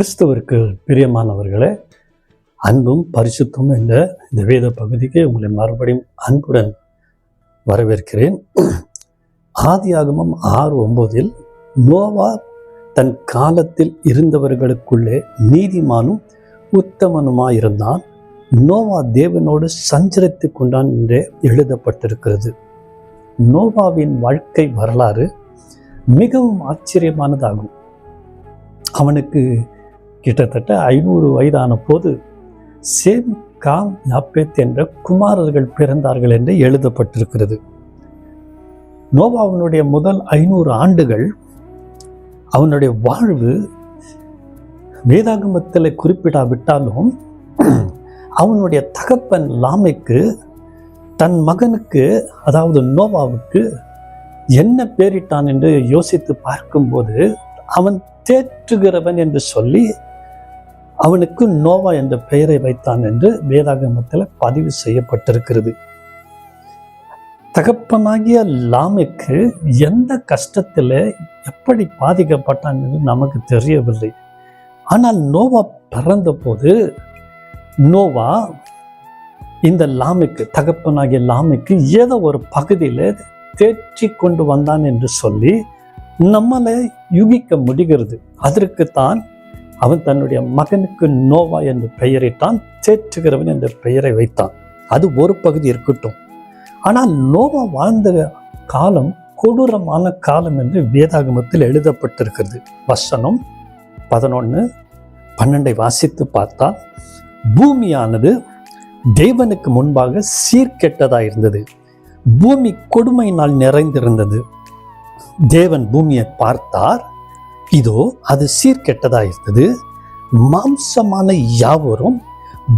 கிறிஸ்தவருக்கு பிரியமானவர்களே அன்பும் பரிசுத்தமும் என்ற இந்த வேத பகுதிக்கு உங்களை மறுபடியும் அன்புடன் வரவேற்கிறேன். ஆதியாகமம் ஆறு ஒன்பதில் நோவா தன் காலத்தில் இருந்தவர்களுக்குள்ளே நீதிமானும் உத்தமனுமாயிருந்தான். நோவா தேவனோடு சஞ்சரித்து கொண்டான் என்றே எழுதப்பட்டிருக்கிறது. நோவாவின் வாழ்க்கை வரலாறு மிகவும் ஆச்சரியமானதாகும். அவனுக்கு கிட்டத்தட்ட ஐநூறு வயதான போது சேம் காம் யாப்பேத் என்ற குமாரர்கள் பிறந்தார்கள் என்று எழுதப்பட்டிருக்கிறது. நோவாவினுடைய முதல் ஐநூறு ஆண்டுகள் அவனுடைய வாழ்வு வேதாகமத்தில் குறிப்பிடாவிட்டாலும் அவனுடைய தகப்பன் லாமைக்கு தன் மகனுக்கு அதாவது நோவாவுக்கு என்ன பேரிட்டான் என்று யோசித்து பார்க்கும்போது அவன் தேற்றுகிறவன் என்று சொல்லி அவனுக்கு நோவா என்ற பெயரை வைத்தான் என்று வேதாகமத்தில் பதிவு செய்யப்பட்டிருக்கிறது. தகப்பனாகிய லாமுக்கு எந்த கஷ்டத்தில் எப்படி பாதிக்கப்பட்டான் என்று நமக்கு தெரியவில்லை. ஆனால் நோவா பிறந்தபோது நோவா இந்த லாமுக்கு தகப்பனாகிய லாமிக்கு ஏதோ ஒரு பகுதியில் தேற்றி கொண்டு வந்தான் என்று சொல்லி நம்மளை யூகிக்க முடிகிறது. அதற்குத்தான் அவன் தன்னுடைய மகனுக்கு நோவா என்று பெயரிட்டான் தேற்றுகிறவன் என்ற பெயரை வைத்தான். அது ஒரு பகுதி இருக்கட்டும். ஆனால் நோவா வாழ்ந்த காலம் கொடூரமான காலம் என்று வேதாகமத்தில் எழுதப்பட்டிருக்கிறது. வசனம் பதினொன்று பன்னெண்டை வாசித்து பார்த்தா பூமியானது தேவனுக்கு முன்பாக சீர்கெட்டதாக இருந்தது. பூமி கொடுமையினால் நிறைந்திருந்தது. தேவன் பூமியை பார்த்தார் இதோ அது சீர்கெட்டதாக இருந்தது மாம்சமான யாவரும்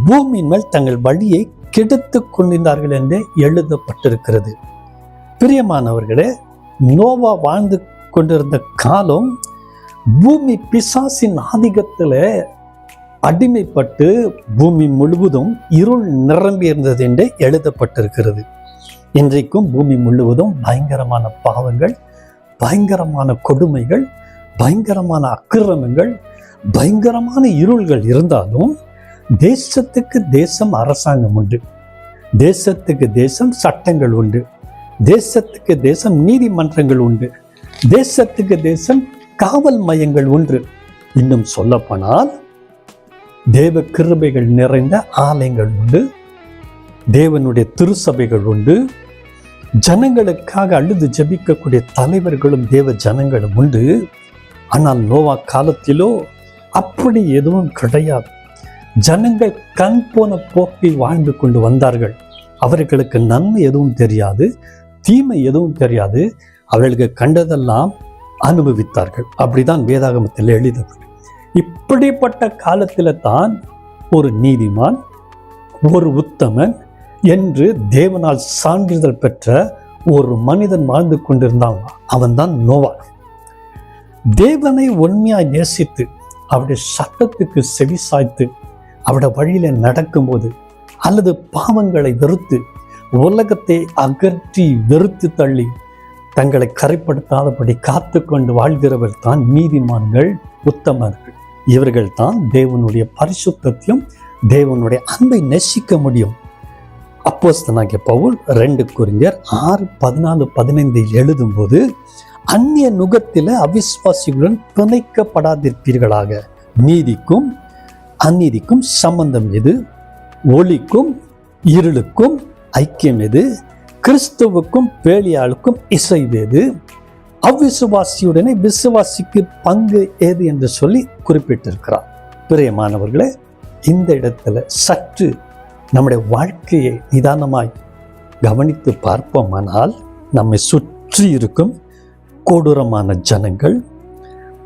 பூமியின் மேல் தங்கள் வழியை கெடுத்து கொண்டிருந்தார்கள் என்று எழுதப்பட்டிருக்கிறது. பிரியமானவர்களே நோவா வாழ்ந்து கொண்டிருந்த காலம் பூமி பிசாசின் ஆதிக்கத்தில் அடிமைப்பட்டு பூமி முழுவதும் இருள் நிரம்பி இருந்தது என்று எழுதப்பட்டிருக்கிறது. இன்றைக்கும் பூமி முழுவதும் பயங்கரமான பாவங்கள் பயங்கரமான கொடுமைகள் பயங்கரமான அக்கிரமங்கள் பயங்கரமான இருள்கள் இருந்தாலும் தேசத்துக்கு தேசம் அரசாங்கம் உண்டு. தேசத்துக்கு தேசம் சட்டங்கள் உண்டு. தேசத்துக்கு தேசம் நீதிமன்றங்கள் உண்டு. தேசத்துக்கு தேசம் காவல் மையங்கள் உண்டு. இன்னும் சொல்லப்போனால் தேவ கிருபைகள் நிறைந்த ஆலயங்கள் உண்டு. தேவனுடைய திருசபைகள் உண்டு. ஜனங்களுக்காக அழுது ஜபிக்கக்கூடிய தலைவர்களும் தேவ ஜனங்களும் உண்டு. ஆனால் நோவா காலத்திலோ அப்படி எதுவும் கிடையாது. ஜனங்கள் கண் போன போக்கில் வாழ்ந்து கொண்டு வந்தார்கள். அவர்களுக்கு நன்மை எதுவும் தெரியாது தீமை எதுவும் தெரியாது. அவர்களுக்கு கண்டதெல்லாம் அனுபவித்தார்கள். அப்படிதான் வேதாகமத்தில் எழுதப்பட்டு. இப்படிப்பட்ட காலத்தில் தான் ஒரு நீதிமான் ஒரு உத்தமன் என்று தேவனால் சான்றிதழ் பெற்ற ஒரு மனிதன் வாழ்ந்து கொண்டிருந்தான். அவன்தான் நோவா. தேவனை உண்மையாக நேசித்து அவருடைய சட்டத்துக்கு செவி சாய்த்து அவருடைய வழியில் நடக்கும்போது அல்லது பாவங்களை வெறுத்து உலகத்தை அகற்றி வெறுத்து தள்ளி தங்களை கரைப்படுத்தாதபடி காத்து கொண்டு வாழ்கிறவர் தான் நீதிமான்கள் உத்தமர்கள். இவர்கள் தான் தேவனுடைய பரிசுத்தத்தையும் தேவனுடைய அன்பை நெசிக்க முடியும். அப்போஸ்தனாகிய பவுல் ரெண்டு குறிஞர் ஆறு பதினாலு பதினைந்தில் எழுதும்போது அந்நிய நுகத்தில அவிஸ்வாசிகளுடன் பிணைக்கப்படாதிருப்பீர்களாக. நீதிக்கும் அந்நீதிக்கும் சம்பந்தம் எது? ஒளிக்கும் இருளுக்கும் ஐக்கியம் எது? கிறிஸ்துவுக்கும் பேலியாளுக்கும் இசைவேது அவ்விசுவாசியுடனே விசுவாசிக்கு பங்கு ஏது என்று சொல்லி குறிப்பிட்டிருக்கிறார். பிரியமானவர்களே இந்த இடத்துல சற்று நம்முடைய வாழ்க்கையை நிதானமாய் கவனித்து பார்ப்போமானால் நம்மை சுற்றி இருக்கும் கொடூரமான ஜனங்கள்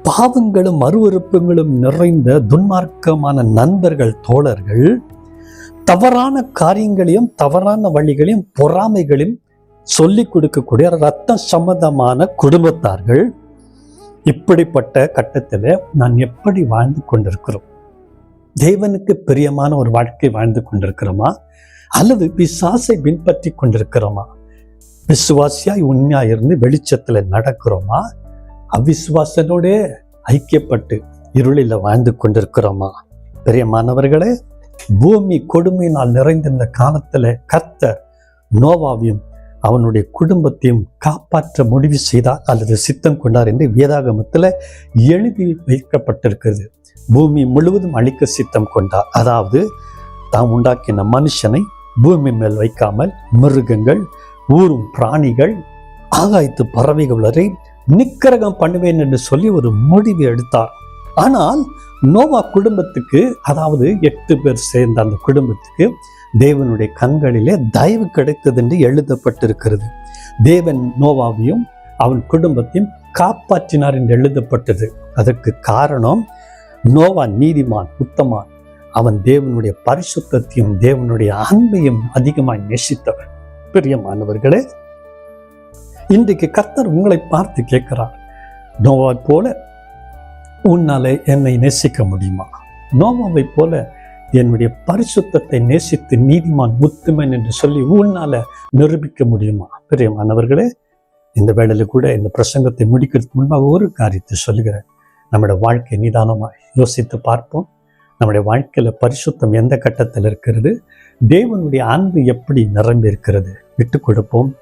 பாவங்களும் அருவறுப்புகளும் நிறைந்த துன்மார்க்கமான நண்பர்கள் தோழர்கள் தவறான காரியங்களையும் தவறான வழிகளையும் பொறாமைகளையும் சொல்லிக் கொடுக்கக்கூடிய ரத்த சம்பந்தமான குடும்பத்தார்கள். இப்படிப்பட்ட கட்டத்தில் நான் எப்படி வாழ்ந்து கொண்டிருக்கிறோம்? தேவனுக்கு பிரியமான ஒரு வாழ்க்கை வாழ்ந்து கொண்டிருக்கிறோமா? அல்லது பிசாசை பின்பற்றி கொண்டிருக்கிறோமா? விசுவாசியாய் உண்மையாக இருந்து வெளிச்சத்தில் நடக்கிறோமா? அவிசுவாசனோட ஐக்கியப்பட்டு இருளில் வாழ்ந்து கொண்டிருக்கிறோமா? பெரிய மாணவர்களே பூமி கொடுமையினால் நிறைந்திருந்த காலத்தில் கர்த்தர் நோவாவையும் அவனுடைய குடும்பத்தையும் காப்பாற்ற முடிவு செய்தார் அல்லது சித்தம் கொண்டார் என்று வேதாகமத்தில் எழுதி வைக்கப்பட்டிருக்கிறது. பூமி முழுவதும் அழிக்க சித்தம் கொண்டார். அதாவது தாம் உண்டாக்கின மனுஷனை பூமி மேல் வைக்காமல் மிருகங்கள் ஊரும் பிராணிகள் ஆகாயத்து பறவைகள் வரை நிக்கிரகம் பண்ணுவேன் என்று சொல்லி ஒரு முடிவு எடுத்தார். ஆனால் நோவா குடும்பத்துக்கு அதாவது எட்டு பேர் சேர்ந்த அந்த குடும்பத்துக்கு தேவனுடைய கண்களிலே தயவு கிடைத்தது என்று எழுதப்பட்டிருக்கிறது. தேவன் நோவாவையும் அவன் குடும்பத்தையும் காப்பாற்றினார் என்று எழுதப்பட்டது. அதற்கு காரணம் நோவா நீதிமான் உத்தமான். அவன் தேவனுடைய பரிசுத்தத்தையும் தேவனுடைய அன்பையும் அதிகமாய் நேசித்தவன். பிரியமானவர்களே இன்றைக்கு கர்த்தர் உங்களை பார்த்து கேட்கிறார் நோவா போல உன்னாலே என்னை நேசிக்க முடியுமா? நோவாவை போல என்னுடைய பரிசுத்தத்தை நேசித்து நீதிமான் முத்துமன் என்று சொல்லி உன்னால நிரூபிக்க முடியுமா? பிரியமானவர்களே இந்த வேளையில் கூட இந்த பிரசங்கத்தை முடிக்கிறதுக்கு முன்பாக ஒரு காரியத்தை சொல்கிறேன் நம்முடைய வாழ்க்கை நிதானமாக யோசித்து பார்ப்போம். நம்முடைய வாழ்க்கையில பரிசுத்தம் எந்த கட்டத்தில் இருக்கிறது? தேவனுடைய அன்பு எப்படி நிரம்பி இருக்கிறது? விட்டு கொடுப்போம்.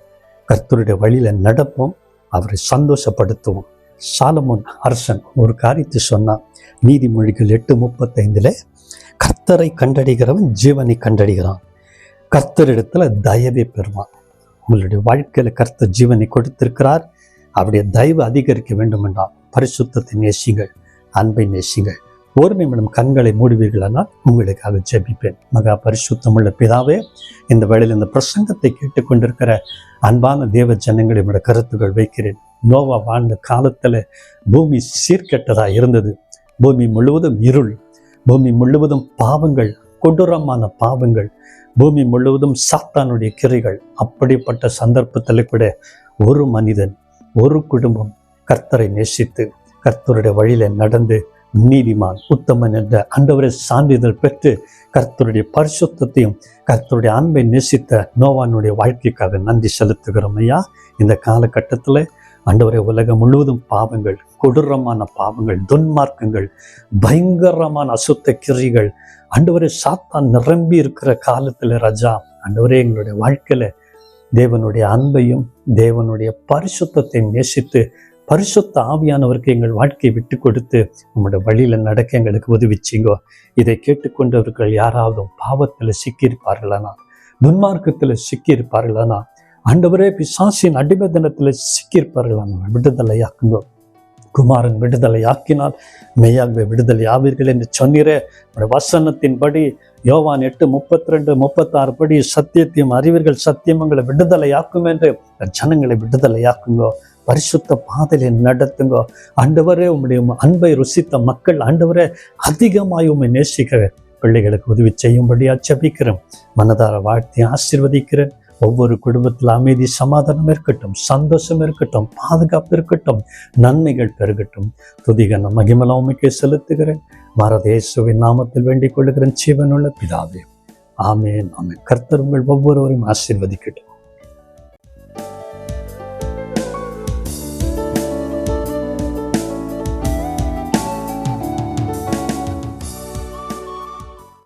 கர்த்தருடைய வழியில நடப்போம். அவரை சந்தோஷப்படுத்துவோம். சாலமோன் அரசன் ஒரு காரியத்தை சொன்னான். நீதிமொழிகள் எட்டு முப்பத்தைந்துல கர்த்தரை கண்டடைகிறவன் ஜீவனை கண்டடைகிறான் கர்த்தரிடத்துல தயவை பெறுவான். உங்களுடைய வாழ்க்கையில கர்த்தர் ஜீவனை கொடுத்திருக்கிறார். அவருடைய தயவு அதிகரிக்க வேண்டும் என்றால் பரிசுத்தத்தை நேசிங்கள் அன்பை நேசிங்கள் ஒரு நிமிடம் கண்களை மூடுவீர்களானால் உங்களுக்காக ஜெபிப்பேன். மகா பரிசுத்தமுள்ள பிதாவே இந்த வேளையில் இந்த பிரசங்கத்தை கேட்டுக்கொண்டிருக்கிற அன்பான தேவ ஜனங்களை என்னோட கருத்துக்கள் வைக்கிறேன். நோவா வாழ்ந்த காலத்துல பூமி சீர்கெட்டதா இருந்தது. பூமி முழுவதும் இருள் பூமி முழுவதும் பாவங்கள் கொடூரமான பாவங்கள் பூமி முழுவதும் சாத்தானுடைய கிரைகள். அப்படிப்பட்ட சந்தர்ப்பத்தில் கூட ஒரு மனிதன் ஒரு குடும்பம் கர்த்தரை நேசித்து கர்த்தருடைய வழியில நடந்து நீதிமான் உத்தமன் என்ற அண்டவரை சான்றிதழ் பெற்று கர்த்தருடைய பரிசுத்தையும் கர்த்தருடைய அன்பை நேசித்த நோவானுடைய வாழ்க்கைக்காக நன்றி செலுத்துகிறோம் ஐயா. இந்த காலகட்டத்தில் அண்டவரை உலகம் முழுவதும் பாவங்கள் கொடூரமான பாவங்கள் துன்மார்க்கங்கள் பயங்கரமான அசுத்த கிரிகள் அண்டவரை சாத்தான் நிரம்பி இருக்கிற காலத்தில் ரஜா அண்டவரே எங்களுடைய வாழ்க்கையில தேவனுடைய அன்பையும் தேவனுடைய பரிசுத்தத்தை நேசித்து பரிசுத்த ஆவியானவருக்கு எங்கள் வாழ்க்கையை விட்டு கொடுத்து உங்களோட வழியில நடக்க எங்களுக்கு உதவிச்சிங்கோ. இதை கேட்டுக்கொண்டவர்கள் யாராவது பாவத்தில் சிக்கியிருப்பார்களானா? துன்மார்க்கத்தில் சிக்கியிருப்பார்களானா? ஆண்டவரே பிசாசின் அடிமதனத்தில் சிக்கியிருப்பார்களானா? விடுதலையாக்குங்கோ குமாரன் விடுதலையாக்கினால் மெய்யாகவே விடுதலை ஆவீர்கள் என்று சொன்னீரே. வசனத்தின்படி யோவான் எட்டு முப்பத்தி ரெண்டு முப்பத்தாறு படி சத்தியத்தையும் அறிவீர்கள் சத்தியம் உங்களை விடுதலையாக்கும் என்று ஜனங்களை விடுதலையாக்குங்கோ பரிசுத்த பாதையில நடத்துங்கோ. ஆண்டவரே உம்முடைய அன்பை ருசித்த மக்கள் ஆண்டவரே அதிகமாய் உண்மை நேசிக்கிற பிள்ளைகளுக்கு உதவி செய்யும்படியா ஜெபிக்கிறேன் மனதார வாழ்த்தி ஆசிர்வதிக்கிறேன். ஒவ்வொரு குடும்பத்தில் அமைதி சமாதானம் இருக்கட்டும் சந்தோஷம் இருக்கட்டும் பாதுகாப்பு இருக்கட்டும் நன்மைகள் பெருகட்டும். துதிகன மகிமலாமைக்கு செலுத்துகிறேன். மரதேசுவின் நாமத்தில் வேண்டிக் கொள்ளுகிறேன். ஜீவனுள்ள பிதாவே. ஆமேன் ஆமேன். கர்த்தர் உங்கள் ஒவ்வொருவரையும் ஆசீர்வதிக்கட்டும்.